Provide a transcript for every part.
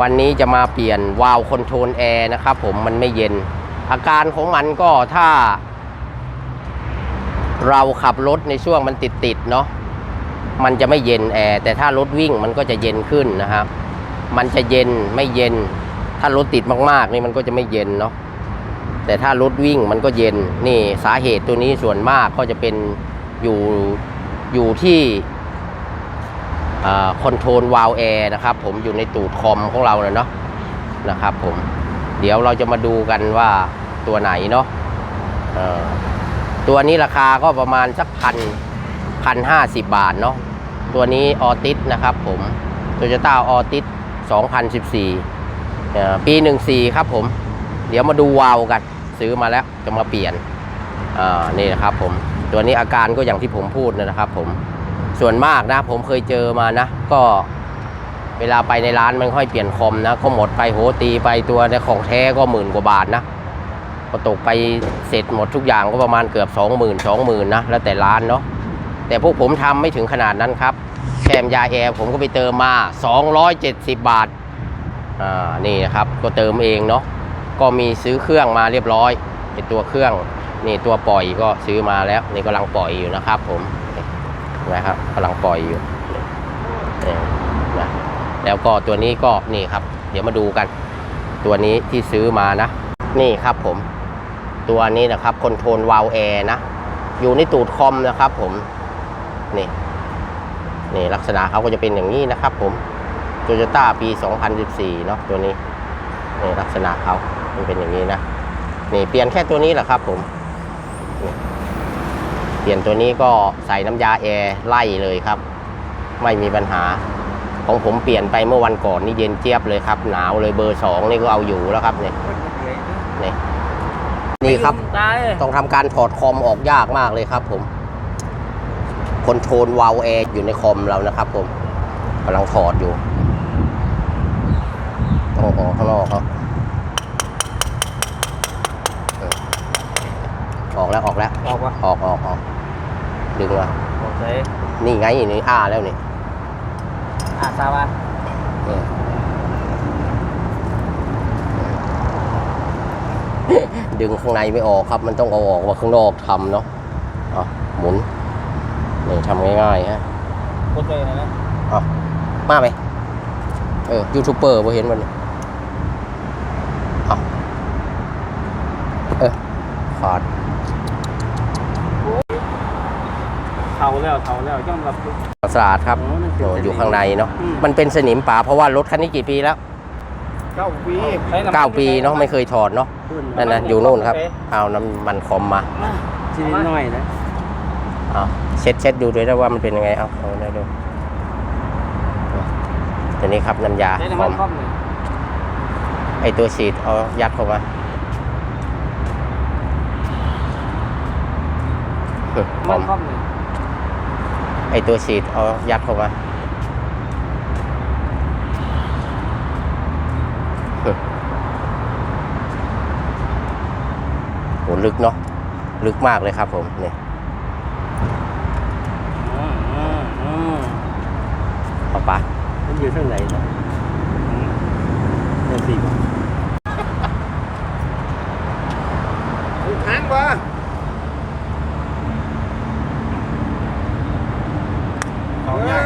วันนี้จะมาเปลี่ยนวาล์วคอนโทรลแอร์นะครับผมมันไม่เย็น อาการของมันก็ถ้า เราขับรถในช่วงมันติดติดๆเนาะมันจะไม่เย็นแอร์แต่ถ้ารถวิ่งมันก็จะเย็นขึ้นนะครับ มันจะเย็นไม่เย็น ถ้ารถติดมากๆนี่มันก็จะไม่เย็นเนาะแต่ถ้ารถวิ่งมันก็เย็นนี่สาเหตุตัวนี้ส่วนมากก็จะเป็นอยู่อยู่ที่ คอนโทรลวาลแอร์นะครับผมอยู่ในตูดคอมของเราเนาะนะครับผมเดี๋ยวเราจะมาดูกันว่าตัวไหนเนาะตัวนี้ราคาก็ประมาณสักพันพันห้าสิบบาทเนาะตัวนี้ออติสนะครับผมโตโยต้าออติส2014เอ่ปี 14 ครับผม เดี๋ยวมาดูวาล์วกัน ซื้อมาแล้วจะมาเปลี่ยนอ่านี่นะครับผม ตัวนี้อาการก็อย่างที่ผมพูดนะครับผม ส่วนมากนะ ผมเคยเจอมานะ ก็เวลาไปในร้านมันค่อยเปลี่ยนคอมนะ ก็หมดไปโหตีไปตัวในของแท้ก็หมื่นกว่าบาทนะก็ตกไปเสร็จหมดทุกอย่างก็ประมาณเกือบ 2 0 0 0 0 2 0 0 0 0นะแล้วแต่ร้านเนาะแต่พวกผมทำไม่ถึงขนาดนั้นครับแคมยาแอร์ผมก็ไปเติมมา 270 บาทอ่านี่นะครับก็เติมเองเนาะก็มีซื้อเครื่องมาเรียบร้อยเป็นตัวเครื่องนี่ตัวปล่อยก็ซื้อมาแล้วนี่กำลังปล่อยอยู่นะครับผม นะครับกำลังปล่อยอยู่นี่นะแล้วก็ตัวนี้ก็นี่ครับ เดี๋ยวมาดูกัน ตัวนี้ที่ซื้อมานะ นี่ครับผม ตัวนี้นะครับคอนโทรลวาลแอร์นะ อยู่ในตูดคอมนะครับผมนี่นี่ลักษณะเขาก็จะเป็นอย่างนี้นะครับผมโตโยต้าปี 2014 เนาะตัวนี้นี่ลักษณะเขามันเป็นอย่างนี้นะ นี่เปลี่ยนแค่ตัวนี้แหละครับผมนี่ เปลี่ยนตัวนี้ก็ใส่น้ำยาแอร์ไล่เลยครับ ไม่มีปัญหา ของผมเปลี่ยนไปเมื่อวันก่อนนี่เย็นเจี๊ยบเลยครับ หนาวเลยเบอร์สองนี่ก็เอาอยู่แล้วครับเนี่ยนี่นี่ครับตายต้องทำการถอดคอมออกยากมากเลยครับผมคอนโทรลวาลแอร์อยู่ในคอมเรานะครับผมกำลังถอดอยู่ต้องออกข้างนอกครับ ออกแล้วออกแล้ว ออกวะออกออกออกดึงมาออกใส่นี่ไงนี่อ้าแล้วนี่อาซาบะเออดึงข้างในไม่ออกครับ มันต้องเอาออกมาข้างนอกทำเนาะเอะหมุนนี่ทำง่ายๆฮะกดเลยนะนะเอามาไหมเออยูทูบเบอร์พอเห็นมันเอาเออขาด เท่า แล้วเท่าแล้วย่อมรับสะอาดครับอ๋อมันเป็นโอ้อยู่ข้างในเนาะอืม มันเป็นสนิมป่าเพราะว่ารถคันนี้กี่ปีแล้ว เก้าปีเก้าปีเนาะไม่เคยถอดเนาะนั่นนะอยู่นู่นครับเอาน้ำมันคอมมาทีนิดหน่อยนะเอาเช็ดเช็ดดูด้วยนะว่ามันเป็นยังไงเอาเอาได้ดูตัวนี้ครับน้ำยาใช้คน้ำมัอนมครอบเลยไอตัวฉีดเอายัดเข้ามาคมัอนมครอบเลย ไอตัวฉีดเอายัดเข้ามาโหลึกเนาะลึกมากเลยครับผมเนี่ยอืมอืมอืมเอาปะมันอยู่ข้างไหนนะเดือนสี่ป่ะทางป่ะเขาใหญ่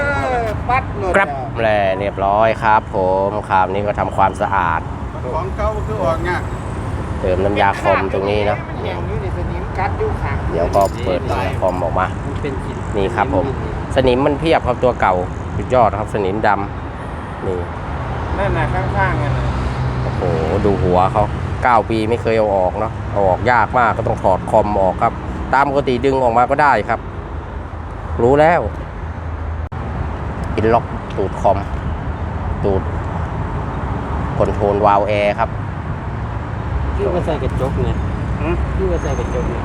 ปัดหลุดกรับแหล่เรียบร้อยครับ ผมคราวนี้ก็ทำความสะอาด ของเก่าคือออกเนี่ยเติมน้ำยาคอมตรงนี้เนาะมันแห้งอยู่นี่สนิมกัดอยู่ข้างเดี๋ยวก็เปิดน้ำยาคอมออกมา มันเป็นหินนี่ครับผม สนิมมันเพียบครับตัวเก่าสุดยอดครับสนิมดำนี่นั่นน่ะข้างๆกันน่ะโอ้โหดูหัวเขาเก้าปีไม่เคยเอาออกเนาะเอาออกยากมากก็ต้องถอดคอมออกครับ ตามปกติดึงออกมาก็ได้ครับ รู้แล้วปิน ล็อกตูดคอม ตูดคอนโทรลวาลแอร์ครับยูก็ใส่กระจกไงยูก็ใส่กระจกไง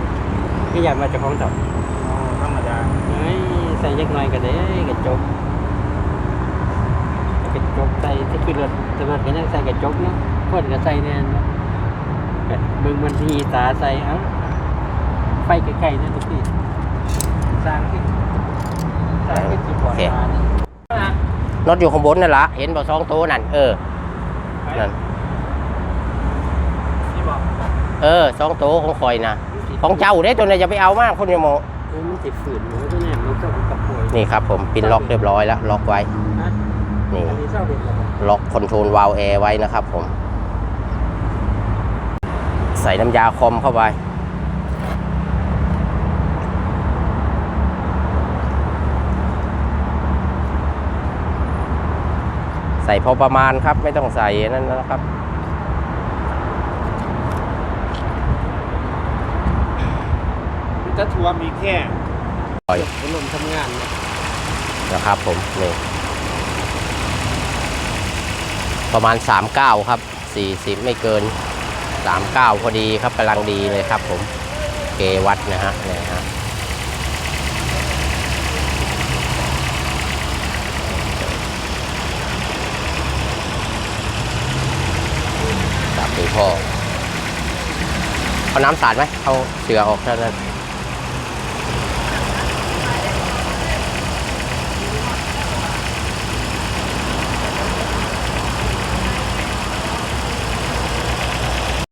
ก็อยากมาจากของจับอ๋อธรรมดาเฮ้ยใส่ยักหน่อยก็ได้กระจกกระจกใส่ถ้าคือรถแต่รถก็ยังใส่กระจกเนาะคนก็ใส่เนี่ยนะก็เบิ่งมันทีตาใส่เอ้าไฟใกล้ๆนั่นทุกทีสร้างที่สร้างที่จีบก่อนมาเนี่ย รถอยู่ข้างบนนั่นละเห็นบ่สองตัวนั่นเออนั่นนี่บอกเออสองโตวของคอยนะของเจ้าเด้ตัวไหนจะไปเอามากคนอยาโมเออมันติดฝืนหนูตัวเนี้มันก็กับป่วยนี่ครับผมปินล็อกเรียบร้อยแล้วล็อกไว้นะนี่อันนี้เศร้าเด็ดแล้วบ่ล็อกคอนโทรลวาล์วแอร์ไว้นะครับผม ใส่น้ำยาคอมเข้าไป ส่พอประมาณครับ ไม่ต้องใส่นั่นนะครับ มันจะทัวร์มีแค่ปล่อยพัดลมทำงานเนี่ยนะครับผมนี่ประมาณ 39 ครับ 40 ไม่เกิน 39 พอดีครับกำลังดีเลยครับผม เกวัดนะฮะเนี่ยฮะจับดูพ่อเอา น้ำสาดไหมเอาเสือออกแทน